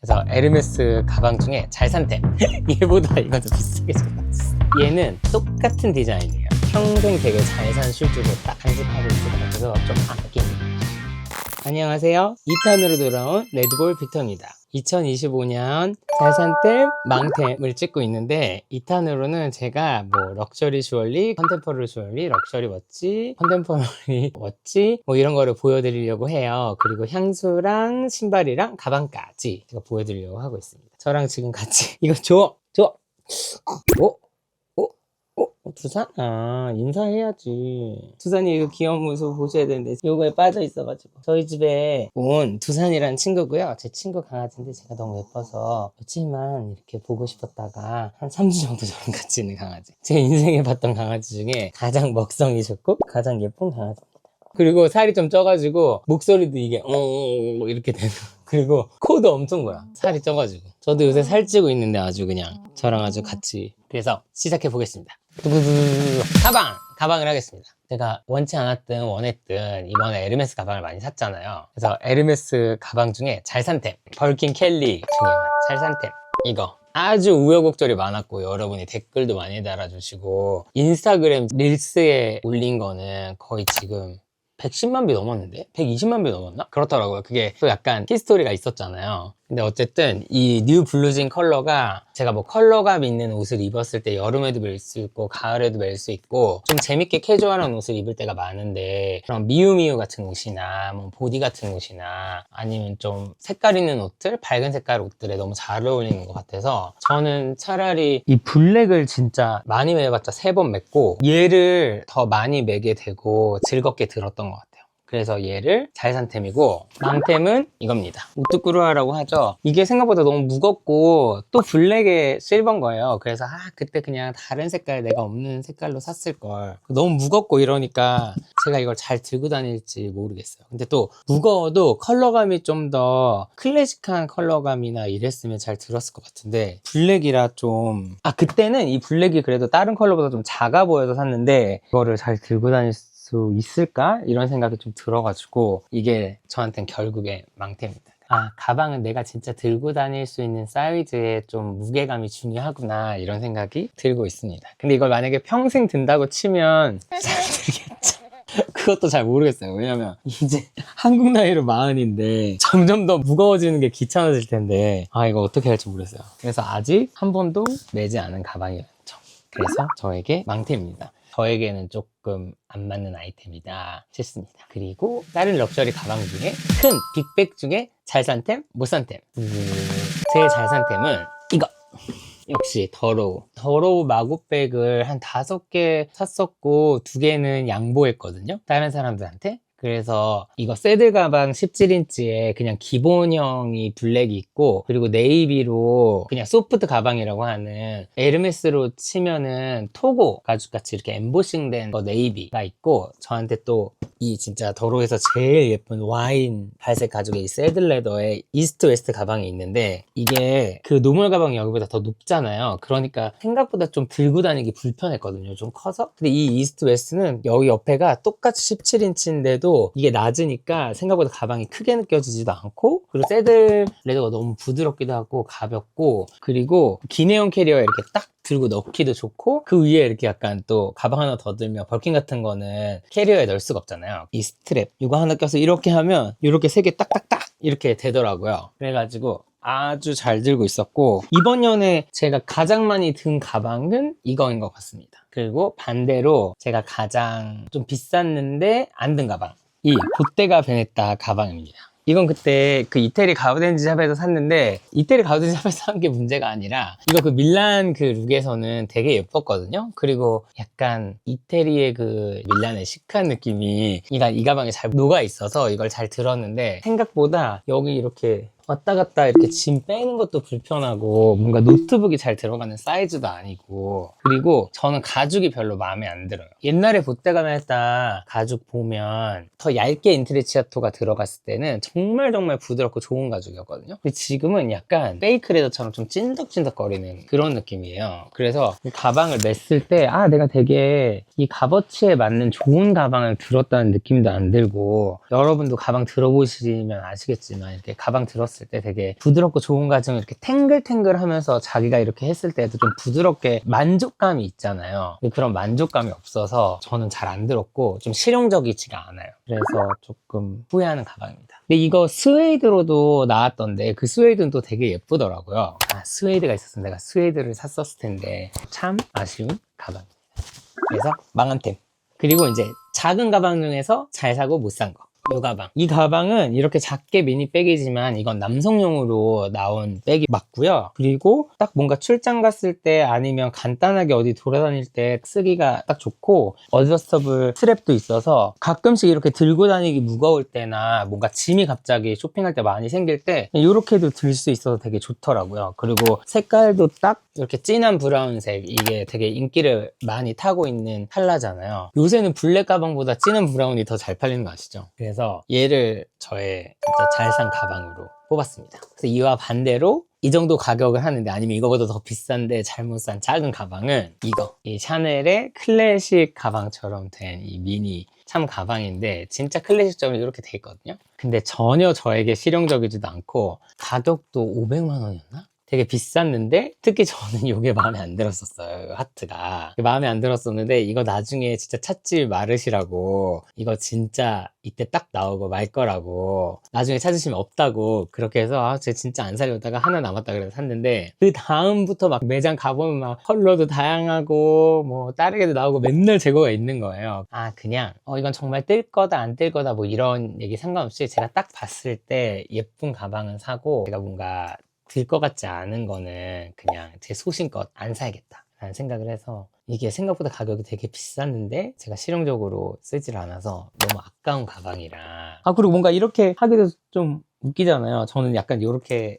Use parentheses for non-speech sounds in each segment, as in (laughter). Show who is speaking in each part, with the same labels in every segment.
Speaker 1: 그래서 에르메스 가방 중에 잘 산템. (laughs) 얘보다 이건 좀 비싸게 생겼어. 얘는 똑같은 디자인이에요. 평생 되게 잘 산 슈즈를 딱 간직하고 것 같아서 좀 아낀 안녕하세요. 2탄으로 돌아온 레드볼 빅터입니다 2025년 잘산템 망템을 찍고 있는데 2탄으로는 제가 뭐 럭셔리 주얼리, 컨템퍼러리 주얼리, 럭셔리 워치, 컨템퍼러리 (laughs) 워치 뭐 이런 거를 보여드리려고 해요. 그리고 향수랑 신발이랑 가방까지 제가 보여드리려고 하고 있습니다. 저랑 지금 같이 (laughs) 이거 줘! 줘! 어? 어? 어? 두산? 아 인사해야지. 두산이 이거 귀여운 모습 보셔야 되는데 요거에 빠져 있어가지고. 저희 집에 온 두산이라는 친구고요. 제 친구 강아지인데 제가 너무 예뻐서 며칠만 이렇게 보고 싶었다가 한 3주 정도 저랑 같이 있는 강아지. 제 인생에 봤던 강아지 중에 가장 먹성이 좋고 가장 예쁜 강아지입니다. 그리고 살이 좀 쪄가지고 목소리도 이게 어 이렇게 되는. 그리고 코도 엄청 거야. 살이 쪄가지고 저도 요새 살찌고 있는데 아주 그냥 저랑 아주 같이 그래서 시작해 보겠습니다. 가방 가방을 하겠습니다 제가 원치 않았든 원했든 이번에 에르메스 가방을 많이 샀잖아요 그래서 에르메스 가방 중에 잘 산템 벌킨 켈리 중에 잘 산템 이거 아주 우여곡절이 많았고 여러분이 댓글도 많이 달아주시고 인스타그램 릴스에 올린 거는 거의 지금 110만 뷰 넘었는데? 120만 뷰 넘었나? 그렇더라고요. 그게 또 약간 히스토리가 있었잖아요. 근데 어쨌든 이 뉴 블루진 컬러가 제가 뭐 컬러감 있는 옷을 입었을 때 여름에도 멜 수 있고 가을에도 멜 수 있고 좀 재밌게 캐주얼한 옷을 입을 때가 많은데 그런 미우미우 같은 옷이나 뭐 보디 같은 옷이나 아니면 좀 색깔 있는 옷들 밝은 색깔 옷들에 너무 잘 어울리는 것 같아서 저는 차라리 이 블랙을 진짜 많이 매봤자 세 번 맸고 얘를 더 많이 매게 되고 즐겁게 들었던 것 같아요. 그래서 얘를 잘산 템이고 망템은 이겁니다. 우뚜꾸루아라고 하죠. 이게 생각보다 너무 무겁고 또 블랙에 실버인 거예요. 그래서 아 그때 그냥 다른 색깔 내가 없는 색깔로 샀을 걸. 너무 무겁고 이러니까 제가 이걸 잘 들고 다닐지 모르겠어요. 근데 또 무거워도 컬러감이 좀 더 클래식한 컬러감이나 이랬으면 잘 들었을 것 같은데 블랙이라 좀 아 그때는 이 블랙이 그래도 다른 컬러보다 좀 작아 보여서 샀는데 이거를 잘 들고 다닐 수 있을까? 이런 생각이 좀 들어가지고 이게 저한테는 결국에 망태입니다. 아, 가방은 내가 진짜 들고 다닐 수 있는 사이즈의 좀 무게감이 중요하구나 이런 생각이 들고 있습니다. 근데 이걸 만약에 평생 든다고 치면 (laughs) 잘 들겠죠. 그것도 잘 모르겠어요. 왜냐면 이제 한국 나이로 마흔인데 점점 더 무거워지는 게 귀찮아질 텐데 아 이거 어떻게 할지 모르겠어요. 그래서 아직 한 번도 매지 않은 가방이라는 점. 그래서 저에게 망태입니다. 저에게는 조금 안 맞는 아이템이다 싶습니다. 그리고 다른 럭셔리 가방 중에 큰 빅백 중에 잘 산템, 못 산템. 제일 잘 산템은 이거. 역시 더로우. 더로우 마구백을 한 다섯 개 샀었고 두 개는 양보했거든요. 다른 사람들한테. 그래서 이거 새들 가방 17인치에 그냥 기본형이 블랙이 있고 그리고 네이비로 그냥 소프트 가방이라고 하는 에르메스로 치면은 토고 가죽같이 이렇게 엠보싱 된 거 네이비가 있고 저한테 또 이 진짜 더로에서 제일 예쁜 와인 발색 가죽의 이 새들 레더의 이스트 웨스트 가방이 있는데 이게 그 노멀 가방이 여기보다 더 높잖아요. 그러니까 생각보다 좀 들고 다니기 불편했거든요. 좀 커서. 근데 이 이스트 웨스트는 여기 옆에가 똑같이 17인치인데도 이게 낮으니까 생각보다 가방이 크게 느껴지지도 않고 그리고 새들 레더가 너무 부드럽기도 하고 가볍고 그리고 기내용 캐리어에 이렇게 딱 들고 넣기도 좋고 그 위에 이렇게 약간 또 가방 하나 더 들면 벌킨 같은 거는 캐리어에 넣을 수가 없잖아요. 이 스트랩. 이거 하나 껴서 이렇게 하면 이렇게 세 개 딱딱딱 이렇게 되더라고요. 그래가지고 아주 잘 들고 있었고 이번 년에 제가 가장 많이 든 가방은 이거인 것 같습니다. 그리고 반대로 제가 가장 좀 비쌌는데 안 든 가방. 이 보테가 베네타 가방입니다. 이건 그때 그 이태리 가우덴지 샵에서 샀는데 이태리 가우덴지 샵에서 산 게 문제가 아니라 이거 그 밀란 그 룩에서는 되게 예뻤거든요. 그리고 약간 이태리의 그 밀란의 시크한 느낌이 이 가방에 잘 녹아 있어서 이걸 잘 들었는데 생각보다 여기 이렇게 왔다 갔다 이렇게 짐 빼는 것도 불편하고 뭔가 노트북이 잘 들어가는 사이즈도 아니고 그리고 저는 가죽이 별로 마음에 안 들어요. 옛날에 보테가메타 가죽 보면 더 얇게 인트리치아토가 들어갔을 때는 정말 정말 부드럽고 좋은 가죽이었거든요. 근데 지금은 약간 페이크 레더처럼 좀 찐덕찐덕 거리는 그런 느낌이에요. 그래서 이 가방을 맸을 때 아 내가 되게 이 값어치에 맞는 좋은 가방을 들었다는 느낌도 안 들고 여러분도 가방 들어보시면 아시겠지만 이렇게 가방 들었을 봤을 때 되게 부드럽고 좋은 가정 이렇게 탱글탱글 하면서 자기가 이렇게 했을 때도 좀 부드럽게 만족감이 있잖아요. 그런 만족감이 없어서 저는 잘 안 들었고 좀 실용적이지가 않아요. 그래서 조금 후회하는 가방입니다. 근데 이거 스웨이드로도 나왔던데 그 스웨이드는 또 되게 예쁘더라고요. 아, 스웨이드가 있었으면 내가 스웨이드를 샀었을 텐데 참 아쉬운 가방입니다. 그래서 망한 템. 그리고 이제 작은 가방 중에서 잘 사고 못 산 거. 이 가방. 이 가방은 이렇게 작게 미니백이지만 이건 남성용으로 나온 백이 맞고요. 그리고 딱 뭔가 출장 갔을 때 아니면 간단하게 어디 돌아다닐 때 쓰기가 딱 좋고 어저스터블 스트랩도 있어서 가끔씩 이렇게 들고 다니기 무거울 때나 뭔가 짐이 갑자기 쇼핑할 때 많이 생길 때 이렇게도 들 수 있어서 되게 좋더라고요. 그리고 색깔도 딱 이렇게 진한 브라운색 이게 되게 인기를 많이 타고 있는 컬러잖아요. 요새는 블랙 가방보다 진한 브라운이 더 잘 팔리는 거 아시죠? 그래서 얘를 저의 진짜 잘 산 가방으로 뽑았습니다. 그래서 이와 반대로 이 정도 가격을 하는데 아니면 이거보다 더 비싼데 잘못 산 작은 가방은 이거 이 샤넬의 클래식 가방처럼 된 이 미니 참 가방인데 진짜 클래식점이 이렇게 돼 있거든요 근데 전혀 저에게 실용적이지도 않고 가격도 500만 원이었나? 되게 비쌌는데 특히 저는 (laughs) 이게 마음에 안 들었었어요 하트가. 마음에 안 들었었는데 이거 나중에 진짜 찾지 말으시라고 이거 진짜 이때 딱 나오고 말 거라고 나중에 찾으시면 없다고 그렇게 해서 아, 제 진짜 안 사려다가 하나 남았다 그래서 샀는데 그 다음부터 막 매장 가보면 막 컬러도 다양하고 뭐 다르게도 나오고 맨날 재고가 있는 거예요. 아 그냥 어 이건 정말 뜰 거다 안 뜰 거다 뭐 이런 얘기 상관없이 제가 딱 봤을 때 예쁜 가방은 사고 제가 뭔가 들 것 같지 않은 거는 그냥 제 소신껏 안 사야겠다 라는 생각을 해서 이게 생각보다 가격이 되게 비쌌는데 제가 실용적으로 쓰질 않아서 너무 아까운 가방이라. 아 그리고 뭔가 이렇게 하기도 좀 웃기잖아요. 저는 약간 이렇게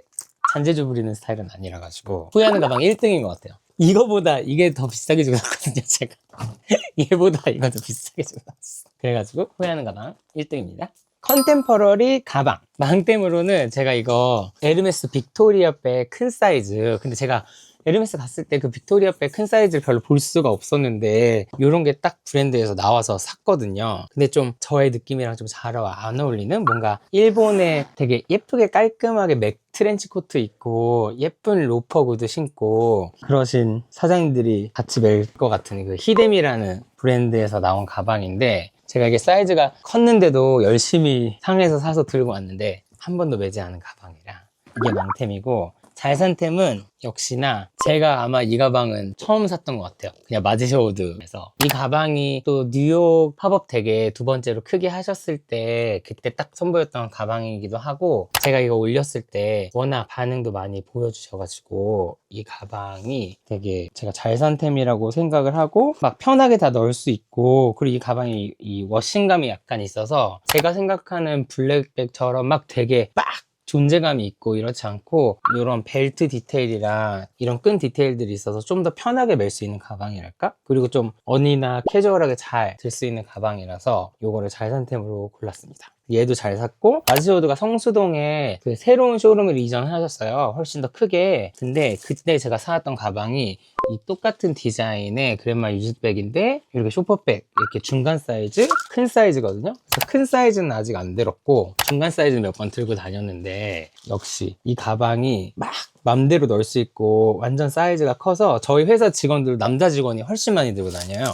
Speaker 1: 잔재주 부리는 스타일은 아니라 가지고 후회하는 가방 1등인 것 같아요. 이거보다 이게 더 비싸게 주고 샀거든요 제가. (laughs) 얘보다 이거 더 비싸게 주고 샀어. 그래가지고 후회하는 가방 1등입니다 컨템퍼러리 가방. 망템으로는 제가 이거 에르메스 빅토리아 백 큰 사이즈. 근데 제가 에르메스 갔을 때 그 빅토리아 백 큰 사이즈를 별로 볼 수가 없었는데 이런 게 딱 브랜드에서 나와서 샀거든요. 근데 좀 저의 느낌이랑 좀 잘 안 어울리는 뭔가 일본에 되게 예쁘게 깔끔하게 맥 트렌치 코트 입고 예쁜 로퍼 구두 신고 그러신 사장님들이 같이 멜 것 같은 그 히데미라는 브랜드에서 나온 가방인데 제가 이게 사이즈가 컸는데도 열심히 상해서 사서 들고 왔는데 한 번도 매지 않은 가방이라 이게 망템이고 잘 산 템은 역시나 제가 아마 이 가방은 처음 샀던 것 같아요. 그냥 마지셔우드에서 이 가방이 또 뉴욕 팝업 되게 두 번째로 크게 하셨을 때 그때 딱 선보였던 가방이기도 하고 제가 이거 올렸을 때 워낙 반응도 많이 보여주셔가지고 이 가방이 되게 제가 잘 산 템이라고 생각을 하고 막 편하게 다 넣을 수 있고 그리고 이 가방이 이 워싱감이 약간 있어서 제가 생각하는 블랙백처럼 막 되게 빡 존재감이 있고 이렇지 않고 이런 벨트 디테일이랑 이런 끈 디테일들이 있어서 좀 더 편하게 멜 수 있는 가방이랄까? 그리고 좀 언이나 캐주얼하게 잘 들 수 있는 가방이라서 이거를 잘산 템으로 골랐습니다. 얘도 잘 샀고 마지오드가 성수동에 그 새로운 쇼룸을 이전하셨어요. 훨씬 더 크게. 근데 그때 제가 사왔던 가방이 이 똑같은 디자인의 그랜마 유즈백인데 이렇게 쇼퍼백 이렇게 중간 사이즈 큰 사이즈거든요 그래서 큰 사이즈는 아직 안 들었고 중간 사이즈 몇번 들고 다녔는데 역시 이 가방이 막 맘대로 넣을 수 있고 완전 사이즈가 커서 저희 회사 직원들 남자 직원이 훨씬 많이 들고 다녀요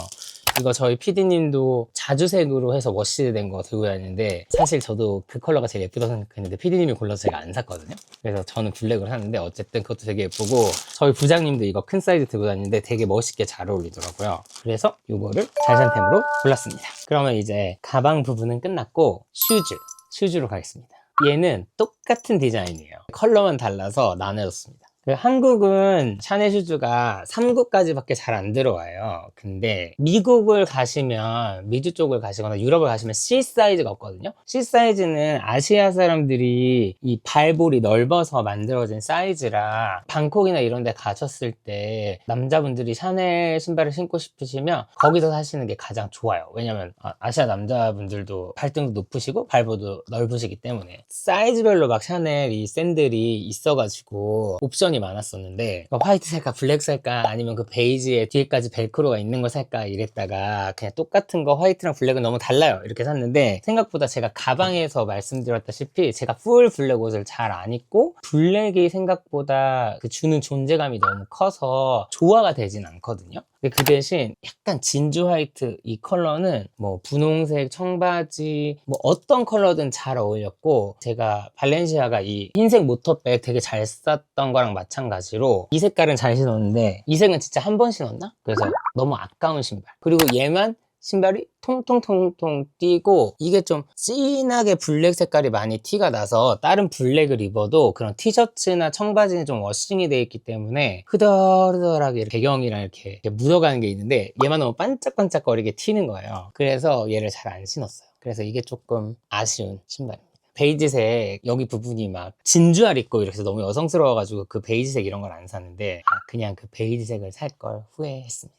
Speaker 1: 이거 저희 PD님도 자주색으로 해서 워시된 거 들고 다니는데 사실 저도 그 컬러가 제일 예쁘다고 생각했는데 PD님이 골라서 제가 안 샀거든요. 그래서 저는 블랙으로 샀는데 어쨌든 그것도 되게 예쁘고 저희 부장님도 이거 큰 사이즈 들고 다니는데 되게 멋있게 잘 어울리더라고요. 그래서 이거를 잘산템으로 골랐습니다. 그러면 이제 가방 부분은 끝났고 슈즈, 슈즈로 가겠습니다. 얘는 똑같은 디자인이에요. 컬러만 달라서 나눠졌습니다. 그 한국은 샤넬 슈즈가 3구까지밖에 잘 안 들어와요. 근데 미국을 가시면 미주 쪽을 가시거나 유럽을 가시면 C 사이즈가 없거든요. C 사이즈는 아시아 사람들이 이 발볼이 넓어서 만들어진 사이즈라 방콕이나 이런 데 가셨을 때 남자분들이 샤넬 신발을 신고 싶으시면 거기서 사시는 게 가장 좋아요. 왜냐면 아, 아시아 남자분들도 발등도 높으시고 발볼도 넓으시기 때문에 사이즈별로 막 샤넬 이 샌들이 있어가지고 옵션이 고민이 많았었는데 어, 화이트 살까 블랙 살까 아니면 그 베이지에 뒤에까지 벨크로가 있는 거 살까 이랬다가 그냥 똑같은 거 화이트랑 블랙은 너무 달라요. 이렇게 샀는데 생각보다 제가 가방에서 말씀드렸다시피 제가 풀 블랙 옷을 잘 안 입고 블랙이 생각보다 그 주는 존재감이 너무 커서 조화가 되진 않거든요 그 대신 약간 진주 화이트 이 컬러는 뭐 분홍색 청바지 뭐 어떤 컬러든 잘 어울렸고 제가 발렌시아가 이 흰색 모터백 되게 잘 쌌던 거랑 마찬가지로 이 색깔은 잘 신었는데 이 색은 진짜 한 번 신었나? 그래서 너무 아까운 신발 그리고 얘만 신발이 통통통통 뛰고 이게 좀 진하게 블랙 색깔이 많이 티가 나서 다른 블랙을 입어도 그런 티셔츠나 청바지는 좀 워싱이 돼 있기 때문에 흐덜흐덜하게 배경이랑 이렇게, 이렇게 묻어가는 게 있는데 얘만 너무 반짝반짝거리게 튀는 거예요. 그래서 얘를 잘 안 신었어요. 그래서 이게 조금 아쉬운 신발입니다. 베이지색 여기 부분이 막 진주알 있고 이렇게 너무 여성스러워가지고 그 베이지색 이런 걸 안 샀는데 아, 그냥 그 베이지색을 살 걸 후회했습니다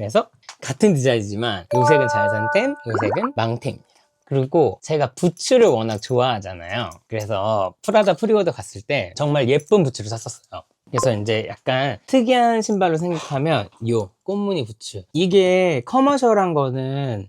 Speaker 1: 그래서 같은 디자인이지만 요 색은 잘산 템, 요 색은 망템입니다. 그리고 제가 부츠를 워낙 좋아하잖아요. 그래서 프라다 프리오더 갔을 때 정말 예쁜 부츠를 샀었어요. 그래서 이제 약간 특이한 신발로 생각하면 요 꽃무늬 부츠. 이게 커머셜한 거는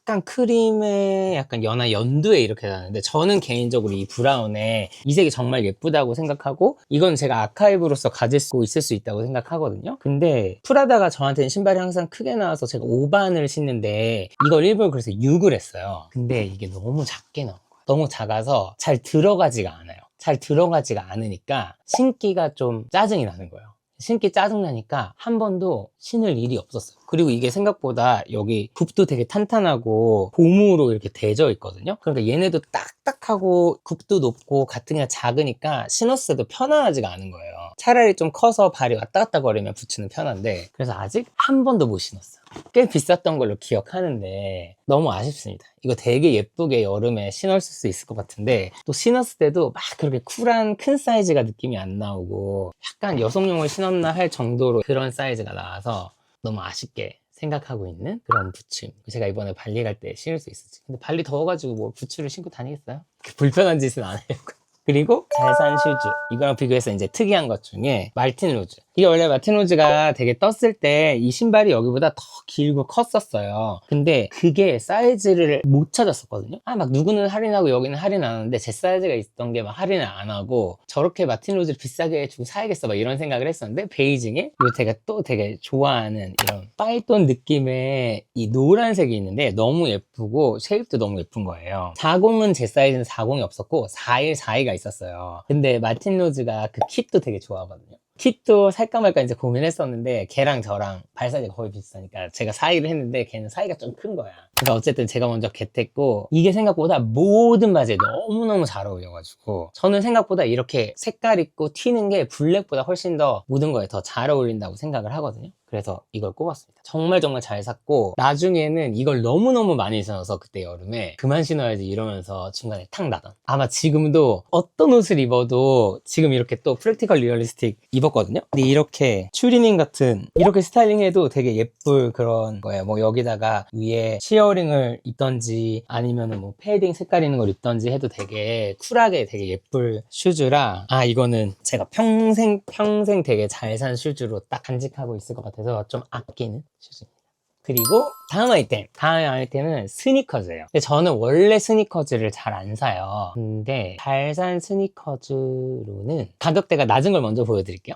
Speaker 1: 약간 크림에 약간 연한 연두에 이렇게 나는데 저는 개인적으로 이 브라운에 이 색이 정말 예쁘다고 생각하고 이건 제가 아카이브로서 가질 수 있을 수 있다고 생각하거든요. 근데 프라다가 저한테는 신발이 항상 크게 나와서 제가 5반을 신는데 이걸 일부러 그래서 6을 했어요. 근데 이게 너무 작게 나온 거예요. 너무 작아서 잘 들어가지가 않아요. 잘 들어가지가 않으니까 신기가 좀 짜증이 나는 거예요 신기 짜증나니까 한 번도 신을 일이 없었어요. 그리고 이게 생각보다 여기 굽도 되게 탄탄하고 고무로 이렇게 대져 있거든요. 그러니까 얘네도 딱딱하고 굽도 높고 가뜩이나 작으니까 신었을 때도 편안하지가 않은 거예요. 차라리 좀 커서 발이 왔다 갔다 거리면 부츠는 편한데 그래서 아직 한 번도 못 신었어요. 꽤 비쌌던 걸로 기억하는데 너무 아쉽습니다. 이거 되게 예쁘게 여름에 신었을 수 있을 것 같은데 또 신었을 때도 막 그렇게 쿨한 큰 사이즈가 느낌이 안 나오고 약간 여성용을 신었나 할 정도로 그런 사이즈가 나와서 너무 아쉽게 생각하고 있는 그런 부츠 제가 이번에 발리 갈 때 신을 수 있을지. 근데 발리 더워가지고 뭐 부츠를 신고 다니겠어요? 그 (laughs) 불편한 짓은 안 하려고. 그리고 잘 산 슈즈. 이거랑 비교해서 이제 특이한 것 중에 말틴 로즈 이게 원래 마틴 로즈가 되게 떴을 때 이 신발이 여기보다 더 길고 컸었어요. 근데 그게 사이즈를 못 찾았었거든요. 아 막 누구는 할인하고 여기는 할인 안 하는데 제 사이즈가 있던 게 막 할인을 안 하고 저렇게 마틴 로즈를 비싸게 주고 사야겠어 막 이런 생각을 했었는데 베이징에 그리고 제가 또 되게 좋아하는 이런 파이톤 느낌의 이 노란색이 있는데 너무 예쁘고 쉐입도 너무 예쁜 거예요. 40은 제 사이즈는 40이 없었고 41, 42가 있었어요. 근데 마틴 로즈가 그 kit도 되게 좋아하거든요 kit도 살까 말까 이제 고민했었는데 걔랑 저랑 발 사이즈가 거의 비슷하니까 제가 사이를 했는데 걔는 사이가 좀 큰 거야. 그러니까 어쨌든 제가 먼저 겟했고 이게 생각보다 모든 바지에 너무너무 잘 어울려가지고 저는 생각보다 이렇게 색깔 있고 튀는 게 블랙보다 훨씬 더 모든 거에 더 잘 어울린다고 생각을 하거든요 그래서 이걸 꼽았습니다. 정말 정말 잘 샀고 나중에는 이걸 너무너무 많이 신어서 그때 여름에 그만 신어야지 이러면서 중간에 탁 나던 아마 지금도 어떤 옷을 입어도 지금 이렇게 또 프랙티컬 리얼리스틱 입었거든요. 근데 이렇게 추리닝 같은 이렇게 스타일링해도 되게 예쁠 그런 거예요. 뭐 여기다가 위에 시어링을 입던지 아니면은 뭐 패딩 색깔 있는 걸 입던지 해도 되게 쿨하게 되게 예쁠 슈즈라 아 이거는 제가 평생 평생 되게 잘 산 슈즈로 딱 간직하고 있을 것 같아요. 같아서 좀 아끼는 슈즈입니다. 그리고 다음 아이템. 다음 아이템은 스니커즈예요. 근데 저는 원래 스니커즈를 잘 안 사요. 근데 잘 산 스니커즈로는 가격대가 낮은 걸 먼저 보여드릴게요.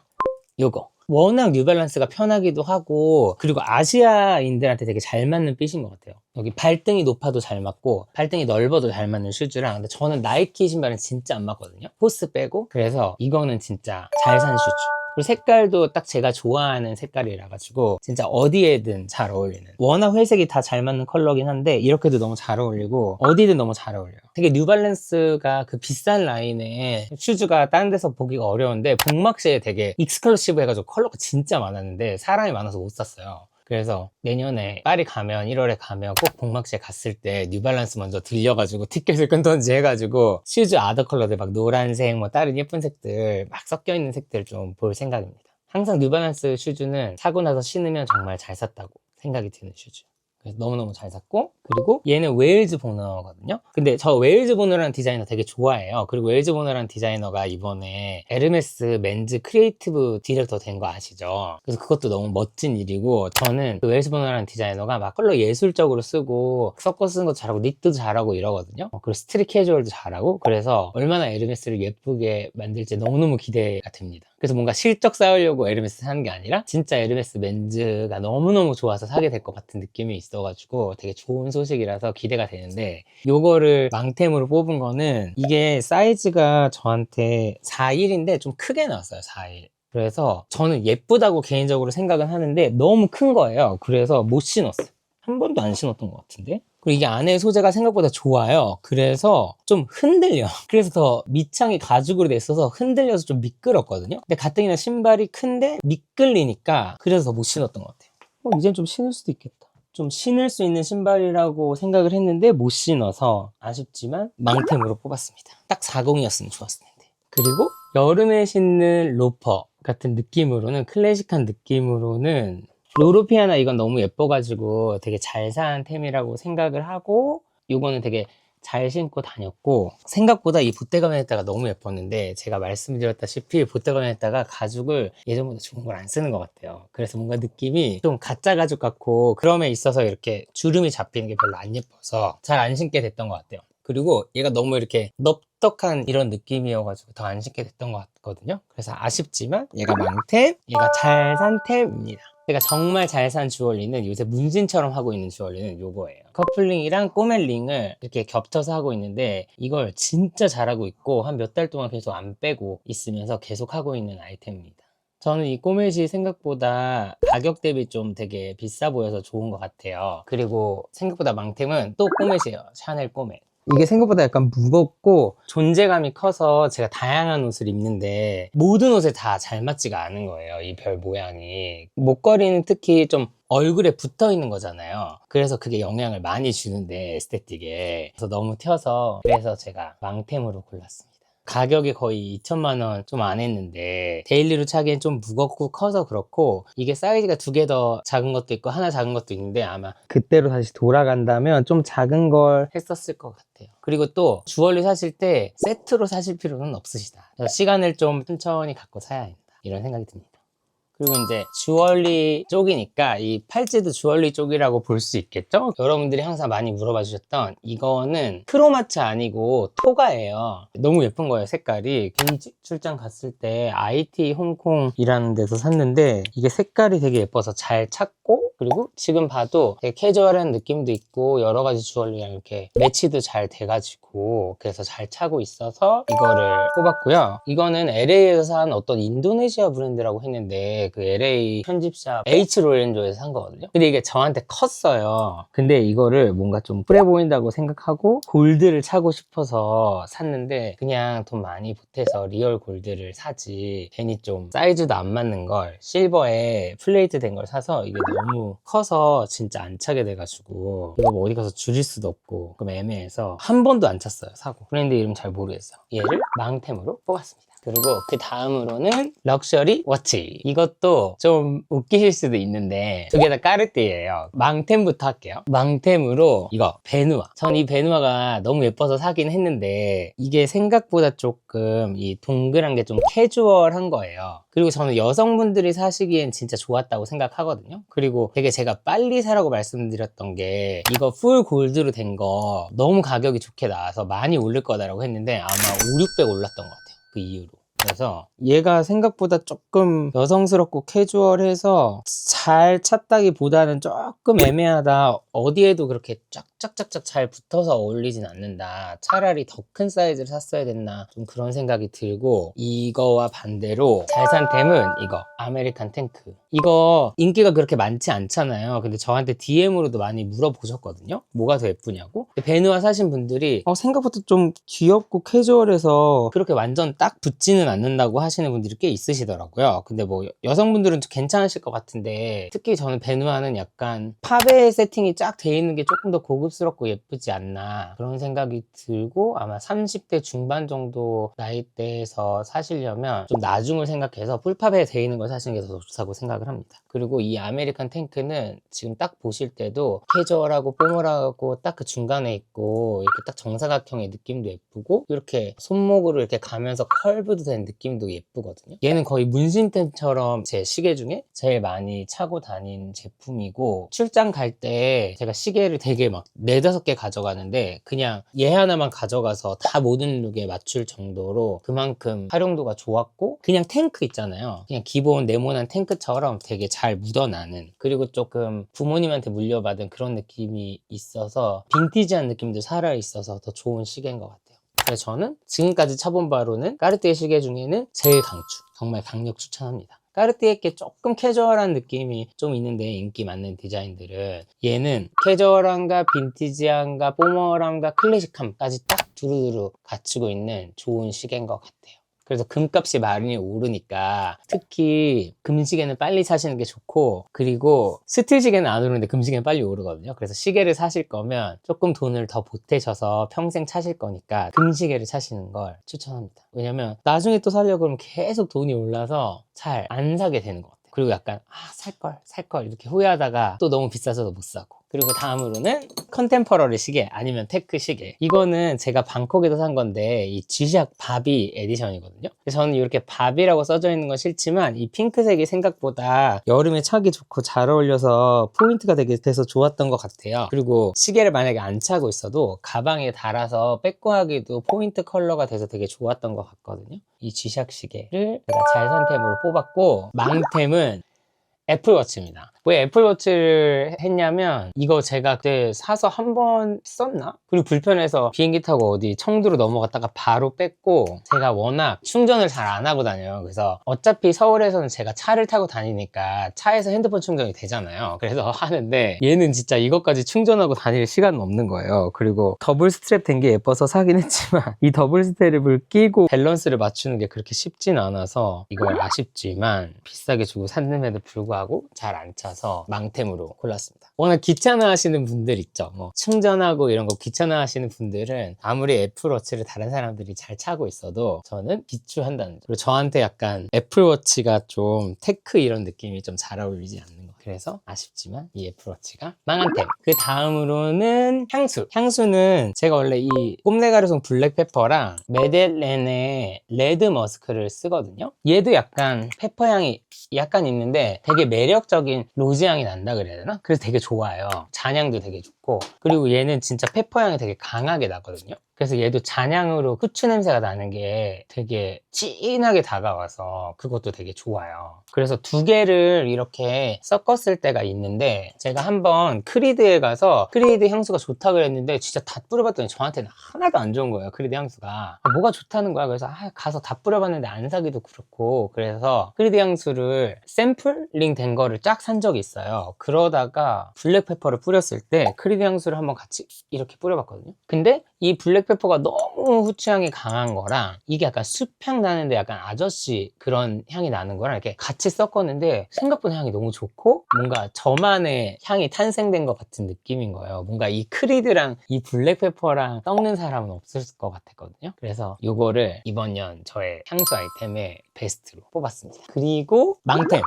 Speaker 1: 요거. 워낙 뉴발란스가 편하기도 하고 그리고 아시아인들한테 되게 잘 맞는 핏인 것 같아요. 여기 발등이 높아도 잘 맞고 발등이 넓어도 잘 맞는 슈즈랑 근데 저는 나이키 신발은 진짜 안 맞거든요. 포스 빼고 그래서 이거는 진짜 잘 산 슈즈. 그리고 색깔도 딱 제가 좋아하는 색깔이라 가지고 진짜 어디에든 잘 어울리는. 워낙 회색이 다 잘 맞는 컬러긴 한데 이렇게도 너무 잘 어울리고 어디든 너무 잘 어울려요. 되게 뉴발란스가 그 비싼 라인의 슈즈가 다른 데서 보기가 어려운데 복막시에 되게 익스클루시브 해가지고 컬러가 진짜 많았는데 사람이 많아서 못 샀어요 그래서 내년에 파리 가면 1월에 가면 꼭 복막시에 갔을 때 뉴발란스 먼저 들려가지고 티켓을 끊던지 해가지고 슈즈 아더 컬러들 막 노란색 뭐 다른 예쁜 색들 막 섞여 있는 색들 좀 볼 생각입니다. 항상 뉴발란스 슈즈는 사고 나서 신으면 정말 잘 샀다고 생각이 드는 슈즈. 그래서 너무너무 잘 샀고 그리고 얘는 웨일즈 보너거든요. 근데 저 웨일즈 보너라는 디자이너 되게 좋아해요. 그리고 웨일즈 보너라는 디자이너가 이번에 에르메스 맨즈 크리에이티브 디렉터 된 거 아시죠? 그래서 그것도 너무 멋진 일이고 저는 그 웨일즈 보너라는 디자이너가 막 컬러 예술적으로 쓰고 섞어 쓰는 것도 잘하고 니트도 잘하고 이러거든요. 어, 그리고 스트릿 캐주얼도 잘하고 그래서 얼마나 에르메스를 예쁘게 만들지 너무너무 기대가 됩니다 그래서 뭔가 실적 쌓으려고 에르메스 사는 게 아니라 진짜 에르메스 맨즈가 너무너무 좋아서 사게 될 것 같은 느낌이 있어가지고 되게 좋은 소식이라서 기대가 되는데 요거를 망템으로 뽑은 거는 이게 사이즈가 저한테 4일인데 좀 크게 나왔어요 4일. 그래서 저는 예쁘다고 개인적으로 생각은 하는데 너무 큰 거예요. 그래서 못 신었어요. 한 번도 안 신었던 것 같은데 그리고 이게 안에 소재가 생각보다 좋아요. 그래서 좀 흔들려. (laughs) 그래서 더 밑창이 가죽으로 돼 있어서 흔들려서 좀 미끄럽거든요. 근데 가뜩이나 신발이 큰데 미끌리니까 그래서 더못 신었던 것 같아요. 어, 이젠 좀 신을 수도 있겠다. 좀 신을 수 있는 신발이라고 생각을 했는데 못 신어서 아쉽지만 망템으로 뽑았습니다. 딱 40이었으면 좋았을 텐데. 그리고 여름에 신는 로퍼 같은 느낌으로는 클래식한 느낌으로는 로로피아나 이건 너무 예뻐가지고 되게 잘 산 템이라고 생각을 하고 이거는 되게 잘 신고 다녔고 생각보다 이 보테가메네타가 너무 예뻤는데 제가 말씀드렸다시피 보테가메네타가 가죽을 예전보다 좋은 걸 안 쓰는 것 같아요. 그래서 뭔가 느낌이 좀 가짜 가죽 같고 그럼에 있어서 이렇게 주름이 잡히는 게 별로 안 예뻐서 잘 안 신게 됐던 것 같아요. 그리고 얘가 너무 이렇게 넙떡한 이런 느낌이어가지고 더 안 신게 됐던 것 같거든요. 그래서 아쉽지만 얘가 망템 얘가 잘 산 템입니다 제가 정말 잘 산 주얼리는 요새 문진처럼 하고 있는 주얼리는 요거예요. 커플링이랑 꼬멜링을 이렇게 겹쳐서 하고 있는데 이걸 진짜 잘하고 있고 한 몇 달 동안 계속 안 빼고 있으면서 계속 하고 있는 아이템입니다. 저는 이 꼬멜이 생각보다 가격 대비 좀 되게 비싸 보여서 좋은 것 같아요. 그리고 생각보다 망템은 또 꼬멜이에요. 샤넬 꼬멜. 이게 생각보다 약간 무겁고 존재감이 커서 제가 다양한 옷을 입는데 모든 옷에 다 잘 맞지가 않은 거예요. 이 별 모양이. 목걸이는 특히 좀 얼굴에 붙어 있는 거잖아요. 그래서 그게 영향을 많이 주는데 에스테틱에. 그래서 너무 튀어서 그래서 제가 망템으로 골랐습니다. 가격이 거의 2천만 원 좀 안 했는데 데일리로 차기엔 좀 무겁고 커서 그렇고 이게 사이즈가 두 개 더 작은 것도 있고 하나 작은 것도 있는데 아마 그때로 다시 돌아간다면 좀 작은 걸 했었을 것 같아요. 그리고 또 주얼리 사실 때 세트로 사실 필요는 없으시다. 시간을 좀 천천히 갖고 사야 한다. 이런 생각이 듭니다. 그리고 이제 주얼리 쪽이니까 이 팔찌도 주얼리 쪽이라고 볼 수 있겠죠? 여러분들이 항상 많이 물어봐 주셨던 이거는 크로마츠 아니고 토가예요. 너무 예쁜 거예요, 색깔이. 베이지 출장 갔을 때 IT 홍콩이라는 데서 샀는데 이게 색깔이 되게 예뻐서 잘 찾고 그리고 지금 봐도 되게 캐주얼한 느낌도 있고 여러 가지 주얼리랑 이렇게 매치도 잘 돼가지고 그래서 잘 차고 있어서 이거를 뽑았고요. 이거는 LA에서 산 어떤 인도네시아 브랜드라고 했는데 그 LA 편집샵 H 로렌조에서 산 거거든요. 근데 이게 저한테 컸어요. 근데 이거를 뭔가 좀 뿔해 보인다고 생각하고 골드를 차고 싶어서 샀는데 그냥 돈 많이 보태서 리얼 골드를 사지 괜히 좀 사이즈도 안 맞는 걸 실버에 플레이트 된 걸 사서 이게 너무 커서 진짜 안 차게 돼가지고 이거 뭐 어디 가서 줄일 수도 없고 그럼 애매해서 한 번도 안 찼어요 사고 브랜드 이름 잘 모르겠어요 얘를 망템으로 뽑았습니다 그리고 그 다음으로는 럭셔리 워치. 이것도 좀 웃기실 수도 있는데 두 개 다 까르띠예요. 망템부터 할게요. 망템으로 이거 베누아. 전 이 베누아가 너무 예뻐서 사긴 했는데 이게 생각보다 조금 이 동그란 게 좀 캐주얼한 거예요. 그리고 저는 여성분들이 사시기엔 진짜 좋았다고 생각하거든요. 그리고 되게 제가 빨리 사라고 말씀드렸던 게 이거 풀 골드로 된 거 너무 가격이 좋게 나와서 많이 오를 거다라고 했는데 아마 5, 600 올랐던 것 같아요. 그 이후로 그래서 얘가 생각보다 조금 여성스럽고 캐주얼해서 잘 찼다기보다는 조금 애매하다 어디에도 그렇게 쫙쫙쫙쫙 잘 붙어서 어울리진 않는다. 차라리 더 큰 사이즈를 샀어야 됐나 좀 그런 생각이 들고 이거와 반대로 잘 산 템은 이거 아메리칸 탱크. 이거 인기가 그렇게 많지 않잖아요. 근데 저한테 DM으로도 많이 물어보셨거든요. 뭐가 더 예쁘냐고. 베누아 사신 분들이 어, 생각보다 좀 귀엽고 캐주얼해서 그렇게 완전 딱 붙지는 않는다고 하시는 분들이 꽤 있으시더라고요. 근데 뭐 여- 여성분들은 좀 괜찮으실 것 같은데 특히 저는 베누아는 약간 팝의 세팅이 쫙 돼 있는 게 조금 더 고급스럽고 예쁘지 않나 그런 생각이 들고 아마 30대 중반 정도 나이대에서 사시려면 좀 나중을 생각해서 풀팝에 돼 있는 걸 사시는 게 더 좋다고 생각을 합니다. 그리고 이 아메리칸 탱크는 지금 딱 보실 때도 캐주얼하고 포멀하고 딱 그 중간에 있고 이렇게 딱 정사각형의 느낌도 예쁘고 이렇게 손목으로 이렇게 가면서 컬브도 된 느낌도 예쁘거든요. 얘는 거의 문신템처럼 제 시계 중에 제일 많이 차고 다닌 제품이고 출장 갈 때 제가 시계를 되게 막 네다섯 개 가져가는데 그냥 얘 하나만 가져가서 다 모든 룩에 맞출 정도로 그만큼 활용도가 좋았고 그냥 탱크 있잖아요. 그냥 기본 네모난 탱크처럼 되게 잘 묻어나는 그리고 조금 부모님한테 물려받은 그런 느낌이 있어서 빈티지한 느낌도 살아 있어서 더 좋은 시계인 것 같아요. 그래서 저는 지금까지 차본 바로는 까르띠에 시계 중에는 제일 강추. 정말 강력 추천합니다. 까르띠에께 조금 캐주얼한 느낌이 좀 있는데 인기 많는 디자인들은 얘는 캐주얼함과 빈티지함과 포멀함과 클래식함까지 딱 두루두루 갖추고 있는 좋은 시계인 것 같아요. 그래서 금값이 많이 오르니까 특히 금시계는 빨리 사시는 게 좋고 그리고 스틸 시계는 안 오르는데 금시계는 빨리 오르거든요. 그래서 시계를 사실 거면 조금 돈을 더 보태셔서 평생 차실 거니까 금시계를 사시는 걸 추천합니다. 왜냐면 나중에 또 사려고 그러면 계속 돈이 올라서 잘 안 사게 되는 것 같아요. 그리고 약간 아 살걸 살걸 이렇게 후회하다가 또 너무 비싸서 못 사고 그리고 다음으로는 컨템퍼러리 시계 아니면 테크 시계. 이거는 제가 방콕에서 산 건데 이 G샥 바비 에디션이거든요. 저는 이렇게 바비라고 써져 있는 건 싫지만 이 핑크색이 생각보다 여름에 차기 좋고 잘 어울려서 포인트가 되게 돼서 좋았던 것 같아요. 그리고 시계를 만약에 안 차고 있어도 가방에 달아서 빼고 하기도 포인트 컬러가 돼서 되게 좋았던 것 같거든요. 이 G샥 시계를 제가 잘 선템으로 뽑았고 망템은 애플워치입니다. 왜 애플워치를 했냐면 이거 제가 그때 사서 한 번 썼나? 그리고 불편해서 비행기 타고 어디 청두로 넘어갔다가 바로 뺐고 제가 워낙 충전을 잘 안 하고 다녀요. 그래서 어차피 서울에서는 제가 차를 타고 다니니까 차에서 핸드폰 충전이 되잖아요. 그래서 (laughs) 하는데 얘는 진짜 이것까지 충전하고 다닐 시간은 없는 거예요. 그리고 더블 스트랩 된 게 예뻐서 사긴 했지만 (laughs) 이 더블 스트랩을 끼고 밸런스를 맞추는 게 그렇게 쉽진 않아서 이거 아쉽지만 비싸게 주고 샀음에도 불구하고 잘 안 차서 망템으로 골랐습니다. 워낙 귀찮아 하시는 분들 있죠. 뭐 충전하고 이런 거 귀찮아 하시는 분들은 아무리 애플워치를 다른 사람들이 잘 차고 있어도 저는 비추한다는 점. 그리고 저한테 약간 애플워치가 좀 테크 이런 느낌이 좀 잘 어울리지 않는 거. 그래서 아쉽지만 이 애플워치가 망한 템. 그 다음으로는 향수. 향수는 제가 원래 이 꼼레가르송 블랙페퍼랑 메델렌의 레드 머스크를 쓰거든요. 얘도 약간 페퍼 향이 약간 있는데 되게 매력적인 로즈 향이 난다 그래야 되나? 그래서 되게 좋아요. 잔향도 되게 좋고 그리고 얘는 진짜 페퍼 향이 되게 강하게 나거든요. 그래서 얘도 잔향으로 후추 냄새가 나는 게 되게 진하게 다가와서 그것도 되게 좋아요. 그래서 두 개를 이렇게 섞었을 때가 있는데 제가 한번 크리드에 가서 크리드 향수가 좋다 그랬는데 진짜 다 뿌려봤더니 저한테는 하나도 안 좋은 거예요. 크리드 향수가. 뭐가 좋다는 거야. 그래서 아, 가서 다 뿌려봤는데 안 사기도 그렇고 그래서 크리드 향수를 샘플링 된 거를 쫙 산 적이 있어요. 그러다가 블랙페퍼를 뿌렸을 때 크리드 향수를 한번 같이 이렇게 뿌려봤거든요. 근데 이 블랙페퍼가 너무 후추향이 강한 거랑 이게 약간 숲향 나는데 약간 아저씨 그런 향이 나는 거랑 이렇게 같이 섞었는데 생각보다 향이 너무 좋고 뭔가 저만의 향이 탄생된 것 같은 느낌인 거예요. 뭔가 이 크리드랑 이 블랙페퍼랑 섞는 사람은 없을 것 같았거든요. 그래서 이거를 이번 연 저의 향수 아이템의 베스트로 뽑았습니다. 그리고 망템.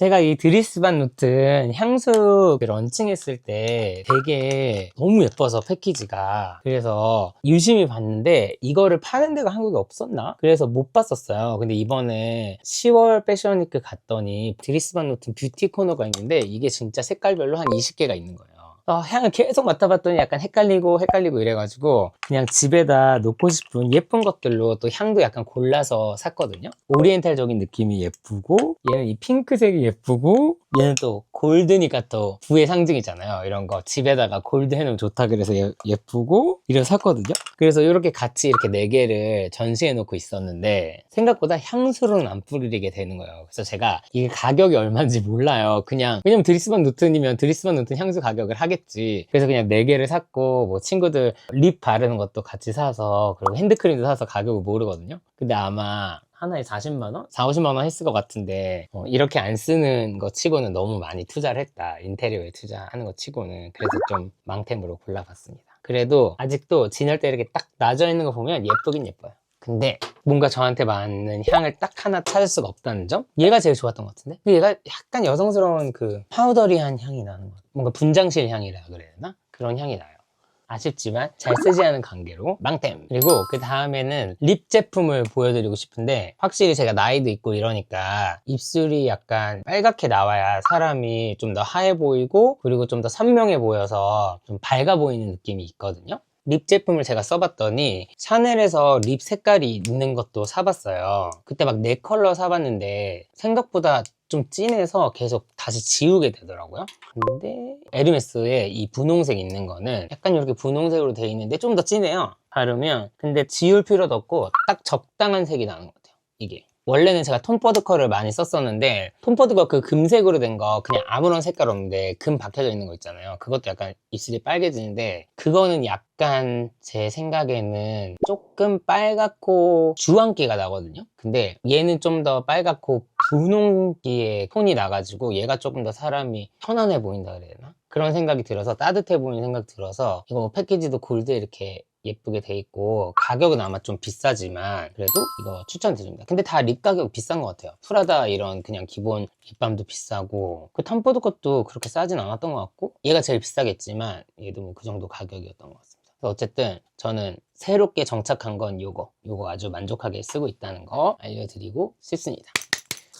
Speaker 1: 제가 이 드리스반 노튼 향수 런칭했을 때 되게 너무 예뻐서 패키지가. 그래서 유심히 봤는데 이거를 파는 데가 한국에 없었나? 그래서 못 봤었어요. 근데 이번에 10월 패션위크 갔더니 드리스반 노튼 뷰티 코너가 있는데 이게 진짜 색깔별로 한 20개가 있는 거예요 어, 향을 계속 맡아봤더니 약간 헷갈리고 헷갈리고 이래가지고 그냥 집에다 놓고 싶은 예쁜 것들로 또 향도 약간 골라서 샀거든요. 오리엔탈적인 느낌이 예쁘고 얘는 이 핑크색이 예쁘고 얘는 또 골드니까 또 부의 상징이잖아요. 이런 거 집에다가 골드 해놓으면 좋다 그래서 예, 예쁘고 이래서 샀거든요. 그래서 이렇게 같이 이렇게 네 개를 전시해 놓고 있었는데 생각보다 향수로는 안 뿌리게 되는 거예요. 그래서 제가 이게 가격이 얼마인지 몰라요. 그냥 왜냐면 드리스반 노튼이면 드리스반 노튼 향수 가격을 하겠지. 그래서 그냥 네 개를 샀고 뭐 친구들 립 바르는 것도 같이 사서 그리고 핸드크림도 사서 가격을 모르거든요. 근데 아마 하나에 40만원? 4, 50만원 했을 것 같은데 어, 이렇게 안 쓰는 거 치고는 너무 많이 투자를 했다 인테리어에 투자하는 거 치고는 그래서 좀 망템으로 골라봤습니다 그래도 아직도 진열대 이렇게 딱 놔져 있는 거 보면 예쁘긴 예뻐요 근데 뭔가 저한테 맞는 향을 딱 하나 찾을 수가 없다는 점? 얘가 제일 좋았던 것 같은데? 얘가 약간 여성스러운 그 파우더리한 향이 나는 것 같아요. 뭔가 분장실 향이라 그래야 되나? 그런 향이 나요. 아쉽지만 잘 쓰지 않은 관계로 망템. 그리고 그 다음에는 립 제품을 보여드리고 싶은데 확실히 제가 나이도 있고 이러니까 입술이 약간 빨갛게 나와야 사람이 좀 더 하얘 보이고 그리고 좀 더 선명해 보여서 좀 밝아 보이는 느낌이 있거든요 립 제품을 제가 써봤더니 샤넬에서 립 색깔이 있는 것도 사봤어요 그때 막 네 컬러 사봤는데 생각보다 좀 진해서 계속 다시 지우게 되더라고요. 근데 에르메스에 이 분홍색 있는 거는 약간 이렇게 분홍색으로 돼 있는데 좀 더 진해요. 바르면 근데 지울 필요도 없고 딱 적당한 색이 나는 것 같아요. 이게. 원래는 제가 톤퍼드컬을 많이 썼었는데 톤퍼드컬 그 금색으로 된 거 그냥 아무런 색깔 없는데 금 박혀져 있는 거 있잖아요 그것도 약간 입술이 빨개지는데 그거는 약간 제 생각에는 조금 빨갛고 주황기가 나거든요 근데 얘는 좀 더 빨갛고 분홍기의 톤이 나가지고 얘가 조금 더 사람이 편안해 보인다 그래야 되나? 그런 생각이 들어서 따뜻해 보이는 생각이 들어서 이거 뭐 패키지도 골드 이렇게 예쁘게 돼 있고 가격은 아마 좀 비싸지만 그래도 이거 추천드립니다. 근데 다 립 가격 비싼 것 같아요. 프라다 이런 그냥 기본 립밤도 비싸고 그 텀포드 것도 그렇게 싸진 않았던 것 같고 얘가 제일 비싸겠지만 얘도 뭐 그 정도 가격이었던 것 같습니다. 어쨌든 저는 새롭게 정착한 건 요거. 요거 아주 만족하게 쓰고 있다는 거 알려드리고 싶습니다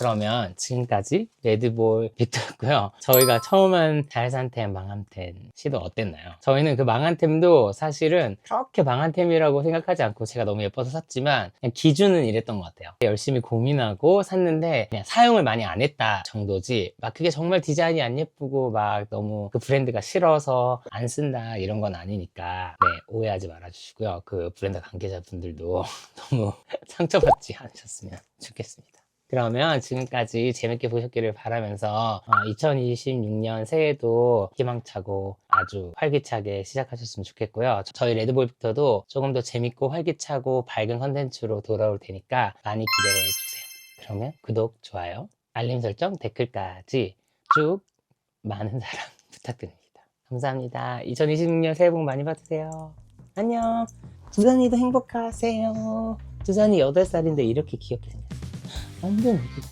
Speaker 1: 그러면 지금까지 레드볼 비트였고요. 저희가 처음 한 잘산템, 망한템 시도 어땠나요? 저희는 그 망한템도 사실은 그렇게 망한템이라고 생각하지 않고 제가 너무 예뻐서 샀지만 기준은 이랬던 것 같아요. 열심히 고민하고 샀는데 그냥 사용을 많이 안 했다 정도지 막 그게 정말 디자인이 안 예쁘고 막 너무 그 브랜드가 싫어서 안 쓴다 이런 건 아니니까 네, 오해하지 말아주시고요. 그 브랜드 관계자분들도 (laughs) 너무 상처받지 않으셨으면 좋겠습니다. 그러면 지금까지 재밌게 보셨기를 바라면서 2026년 새해도 희망차고 아주 활기차게 시작하셨으면 좋겠고요. 저희 레드볼 빅터도 조금 더 재밌고 활기차고 밝은 컨텐츠로 돌아올 테니까 많이 기대해 주세요. 그러면 구독, 좋아요, 알림 설정, 댓글까지 쭉 많은 사랑 (laughs) 부탁드립니다. 감사합니다. 2026년 새해 복 많이 받으세요. 안녕. 두산이도 행복하세요. 두산이 8살인데 이렇게 귀엽게 생겼어요. 완전 애기다.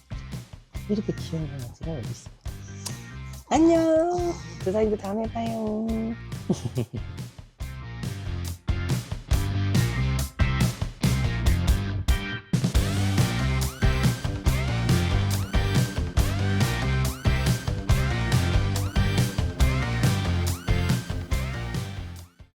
Speaker 1: 이렇게 귀여운 강아지가 어디 있어? 안녕. 두산이도 다음에 봐요. (laughs)